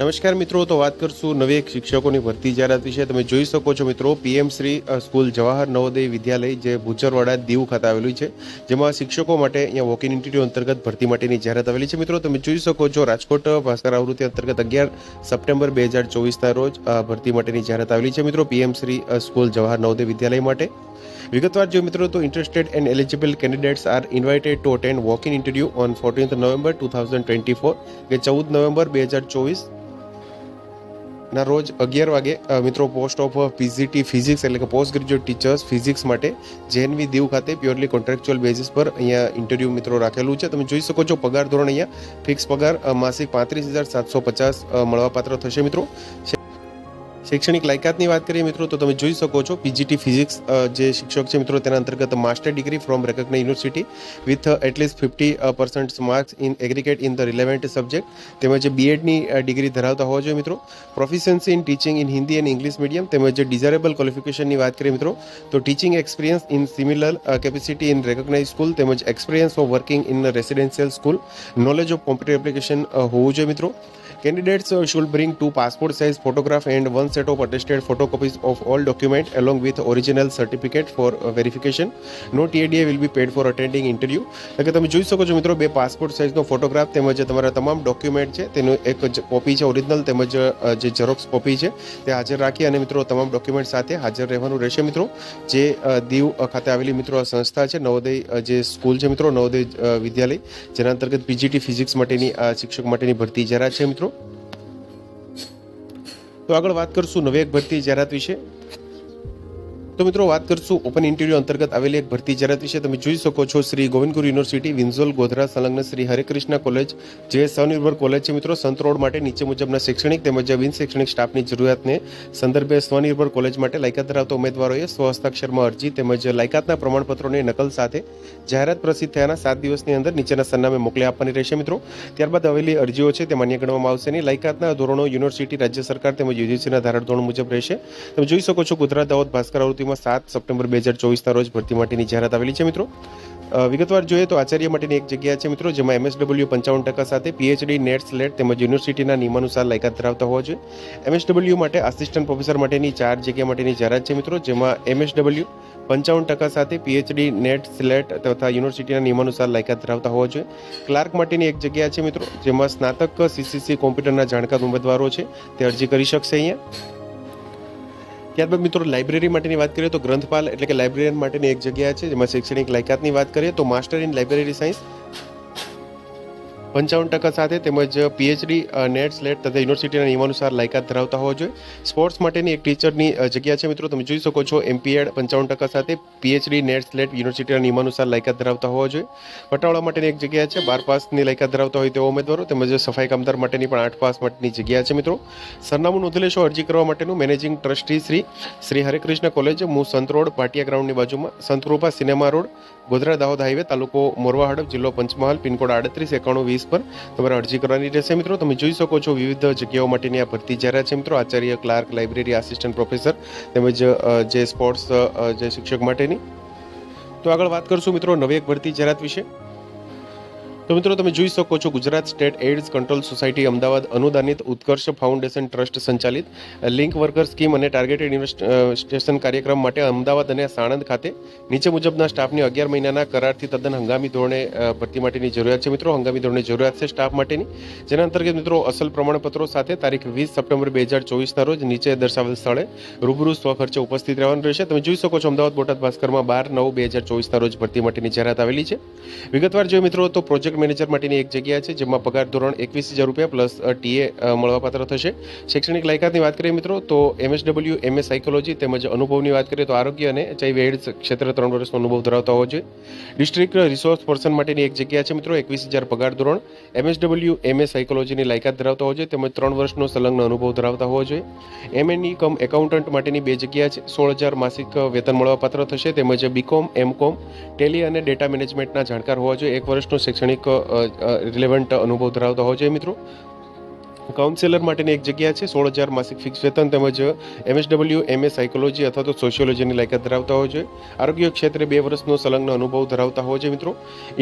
નમસ્કાર મિત્રો, તો વાત કરશું નવી એક શિક્ષકોની ભરતી જાહેરાત વિશે. તમે જોઈ શકો છો મિત્રો, પીએમ શ્રી સ્કૂલ જવાહર નવોદય વિદ્યાલય જે ભૂચરવાડા દીવ ખાતે આવેલું છે, જેમાં શિક્ષકો માટે અહીંયા વોકિંગ ઇન્ટરવ્યુ અંતર્ગત ભરતી માટેની જાહેરાત આવેલી છે. મિત્રો, તમે જોઈ શકો છો રાજકોટ ભાસ્કર આવૃત્તિ અંતર્ગત અગિયાર સપ્ટેમ્બર બે હજાર ચોવીસના રોજ ભરતી માટેની જાહેરાત આવેલી છે. મિત્રો, પીએમ શ્રી સ્કૂલ જવાહર નવોદય વિદ્યાલય માટે. વિગતવાર જો મિત્રો, તો interested and eligible candidates are invited to attend walk in interview on fourteenth November two thousand twenty four કે ચૌદ નવેમ્બર બે હજાર ચોવીસ. ના, રોજ અગિયાર વાગે મિત્રો પોસ્ટ ઓફ પીજીટી ફિઝિક્સ એટલે કે પોસ્ટ ગ્રેજ્યુએટ ટીચર્સ ફિઝિક્સ માટે જેએનવી દીવ ખાતે પ્યોરલી કોન્ટ્રાક્ચ્યુઅલ બેઝિસ પર અહીંયા ઇન્ટરવ્યૂ મિત્રો રાખેલું છે. તમે જોઈ શકો છો, પગાર ધોરણ અહીંયા ફિક્સ પગાર માસિક પાંત્રીસ હજાર સાતસો પચાસ મળવાપાત્ર થશે મિત્રો. શૈક્ષણિક લાયકાતની વાત કરીએ મિત્રો, તો તમે જોઈ શકો છો પીજીટી ફિઝિક્સ જે શિક્ષક છે મિત્રો, તેના અંતર્ગત master degree from recognise university with at least fifty percent marks in aggregate in the relevant subject તેમજ બીએડની ડિગ્રી ધરાવતા હોવા જોઈએ મિત્રો. Proficiency in teaching in Hindi અને ઇંગ્લિશ મીડિયમ તેમજ ડિઝાયરેબલ ક્વોલિફિકેશનની વાત કરીએ મિત્રો, તો teaching experience in similar capacity in recognise school તેમજ experience of working in residential school knowledge of computer application હોવું જોઈએ મિત્રો. Candidates should bring two passport size photograph and one set of attested photocopies of all document along with original certificate for uh, verification. No TADA will be paid for attending interview. એટલે કે તમે જોઈ શકો છો મિત્રો બે passport સાઇઝનો photograph તેમજ તમારા તમામ ડોક્યુમેન્ટ છે તેનું એક કોપી છે ઓરિજિનલ તેમજ જે ઝેરોક્સ કોપી છે તે હાજર રાખી અને મિત્રો તમામ ડોક્યુમેન્ટ સાથે હાજર રહેવાનું રહેશે મિત્રો જે દીવ ખાતે આવેલી મિત્રો આ સંસ્થા છે નવોદય જે સ્કૂલ છે મિત્રો નવોદય વિદ્યાલય જેના અંતર્ગત પીજીટી ફિઝિક્સ માટેની શિક્ષક માટેની ભરતી જરા છે મિત્રો તો આગળ વાત કરશું નવી એક ભરતી જાહેરાત વિશે. તો મિત્રો વાત કરશું ઓપન ઇન્ટરવ્યુ અંતર્ગત આવેલી એક ભરતી જાહેરાત વિશે. તમે જોઈ શકો છો શ્રી ગોવિંદગુરુ યુનિવર્સિટી, વિન્ઝોલ, ગોધરા, સંલગ્ન શ્રી હરેકૃષ્ણ કોલેજ, જે સ્વનિર્ભર કોલેજ છે મિત્રો. સંત રોડ માટે નીચે મુજબના શૈક્ષણિક તેમજ બિન શૈક્ષણિક સ્ટાફની જરૂરિયાતને સંદર્ભે સ્વનિર્ભર કોલેજ માટે લાયકાત ધરાવતા ઉમેદવારોએ સ્વહસ્તાક્ષરમાં અરજી તેમજ લાયકાતના પ્રમાણપત્રોની નકલ સાથે જાહેરાત પ્રસિદ્ધ થયાના સાત દિવસની અંદર નીચેના સરનામે મોકલી આપવાની રહેશે મિત્રો. ત્યારબાદ આવેલી અરજીઓ છે તે માન્ય ગણવામાં આવશે નહીં. લાયકાતના ધોરણો યુનિવર્સિટી, રાજ્ય સરકાર તેમજ યુજીસીના ધારા ધોરણ મુજબ રહેશે. તમે જોઈ શકો છો ગુજરાત દાહોદ ભાસ્કર આવૃત્તિમાં સાત સપ્ટેમ્બર બે હજાર ચોવીસના રોજ ભરતી માટેની જાહેરાત આવેલી છે, મિત્રો. વિગતવાર જોઈએ તો આચાર્ય માટેની એક જગ્યા છે, મિત્રો, જેમાં એમએસડબલ્યુ પંચાવન ટકા સાથે પીએચડી, નેટ, સ્લેટ તેમજ યુનિવર્સિટીના નિયમાનુસાર લાયકાત ધરાવતા હોવા જોઈએ. એમએસડબલ્યુ માટે આસિસ્ટન્ટ પ્રોફેસર માટેની ચાર જગ્યા માટેની જાહેરાત છે, મિત્રો, જેમાં એમએસડબલ્યુ પંચાવન ટકા સાથે પીએચડી, નેટ, સ્લેટ તથા યુનિવર્સિટીના નિયમાનુસાર લાયકાત ધરાવતા હોવા જોઈએ. ક્લાર્ક માટેની એક જગ્યા છે, મિત્રો, જેમાં સ્નાતક, સીસીસી કોમ્પ્યુટરના જાણકાર ઉમેદવારો છે, તે અરજી કરી શકશે અહીંયા. ત્યારબાદ મિત્રો લાઇબ્રેરી માટેની વાત કરીએ તો ગ્રંથપાલ એટલે કે લાઇબ્રેરિયન માટેની એક જગ્યા છે, જેમાં શૈક્ષણિક લાયકાતની વાત કરીએ તો માસ્ટર ઇન લાઇબ્રેરી સાયન્સ પંચાવન ટકા સાથે તેમજ પીએચડી નેટ સ્લેટ તથા યુનિવર્સિટીના નિયમાનુસાર લાયકાત ધરાવતા હોવા જોઈએ. સ્પોર્ટ્સ માટેની એક ટીચરની જગ્યા છે મિત્રો, તમે જોઈ શકો છો એમપીએડ પંચાવન ટકા સાથે પીએચડી નેટ સ્લેટ યુનિવર્સિટીના નિયમાનુસાર લાયકાત ધરાવતા હોવા જોઈએ. પટાવાળા માટેની એક જગ્યા છે, બાર પાસની લાયકાત ધરાવતા હોય તેવા ઉમેદવારો તેમજ સફાઈ કામદાર માટેની પણ આઠ પાસ માટેની જગ્યા છે મિત્રો. સરનામું નોંધી લેશો, અરજી કરવા માટેનું managing trustee Shri Shri Harekrishna college, મુ સંત રોડ, પાટિયા ગ્રાઉન્ડની બાજુમાં Santrupa cinema road, Godhra Dahod highway, તાલુકો મોરવા હડપ, જિલ્લો પંચમહાલ, પિનકોડ આડત્રીસ એકાણું વીસ પર. તમારે અરજી કરવાની રહેશે મિત્રો. તમે જોઈ શકો છો વિવિધ જગ્યાઓ માટેની આ ભરતી જાહેરાત છે મિત્રો, Acharya, clerk, library, assistant professor તેમજ જે સ્પોર્ટ્સ જે શિક્ષક માટેની. તો આગળ વાત કરશું મિત્રો નવી એક ભરતી જાહેરાત વિશે. તો મિત્રો તમે જોઈ શકો છો Gujarat state AIDS control society Ahmedabad અનુદાનિત Utkarsh foundation trust સંચાલિત. લિંક વર્કર સ્કીમ અને ટાર્ગેટેડ ઇન્વેસ્ટેશન કાર્યક્રમ માટે અમદાવાદ અને સાણંદ ખાતે નીચે મુજબના સ્ટાફની અગિયાર મહિનાના કરારથી તદ્દન હંગામી ધોરણે ભરતી માટેની જરૂરિયાત છે મિત્રો. હંગામી ધોરણે જરૂરિયાત છે સ્ટાફ માટેની. જેના અંતર્ગત મિત્રો અસલ પ્રમાણપત્રો સાથે તારીખ વીસ સપ્ટેમ્બર બે હજાર ચોવીસના રોજ નીચે દર્શાવેલ સ્થળે રૂબરૂ સ્વખર્ચે ઉપસ્થિત રહેવાનું રહેશે. તમે જોઈ શકો છો અમદાવાદ બોટાદ ભાસ્કરમાં બાર નવ બે હજાર ચોવીસના રોજ ભરતી માટેની જાહેરાત આવેલી છે. વિગતવાર જોઈએ મિત્રો તો પ્રોજેક્ટ મેનેજર માટેની એક જગ્યા છે, જેમાં પગાર ધોરણ એકવીસ હજાર રૂપિયા પ્લસ ટીએ મળવાપાત્ર થશે. શૈક્ષણિક લાયકાતની વાત કરીએ મિત્રો, તો એમએસડબલ્યુ એમએસ સાયકોલોજી તેમજ અનુભવની વાત કરીએ તો આરોગ્ય અને એચઆઈવી એડ્સ ક્ષેત્રે ત્રણ વર્ષનો અનુભવ ધરાવતા હોવો જોઈએ. ડિસ્ટ્રિક્ટ રિસોર્સ પર્સન માટેની એક જગ્યા છે મિત્રો, એકવીસ હજાર પગાર ધોરણ. એમએસડબલ્યુ એમએસ સાયકોલોજીની લાયકાત ધરાવતા હોવો જોઈએ, તેમજ ત્રણ વર્ષનો સંલગ્ન અનુભવ ધરાવતા હોવો જોઈએ. એમએનઈ કમ એકાઉન્ટન્ટ માટેની બે જગ્યા છે, સોળ હજાર માસિક વેતન મળવાપાત્ર થશે, તેમજ બીકોમ એમકોમ ટેલી અને ડેટા મેનેજમેન્ટના જાણકાર હોવા જોઈએ. એક વર્ષનો શૈક્ષણિક રિલેવન્ટ અનુભવ ધરાવતા હોય છે મિત્રો. કાઉન્સેલર માટેની એક જગ્યા છે, સોળ હજાર માસિક ફિક્સ વેતન તેમજ એમએસડબલ્યુ એમએ સાયકોલોજી અથવા તો સોશિયોલોજીની લાયકાત ધરાવતા હોય છે. આરોગ્ય ક્ષેત્રે બે વર્ષનો સંલગ્ન અનુભવ ધરાવતા હોય છે મિત્રો.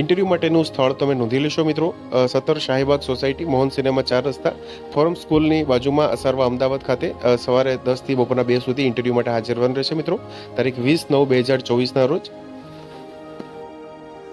ઇન્ટરવ્યૂ માટેનું સ્થળ તમે નોંધી લેશો મિત્રો. સત્તર શાહીબાગ સોસાયટી, મોહન સિનેમા ચાર રસ્તા, ફોરમ સ્કૂલની બાજુમાં અસારવા અમદાવાદ ખાતે સવારે દસથી બપોરના બે સુધી ઇન્ટરવ્યૂ માટે હાજર રહેશે મિત્રો. તારીખ વીસ નવ બે હજાર ચોવીસના રોજ.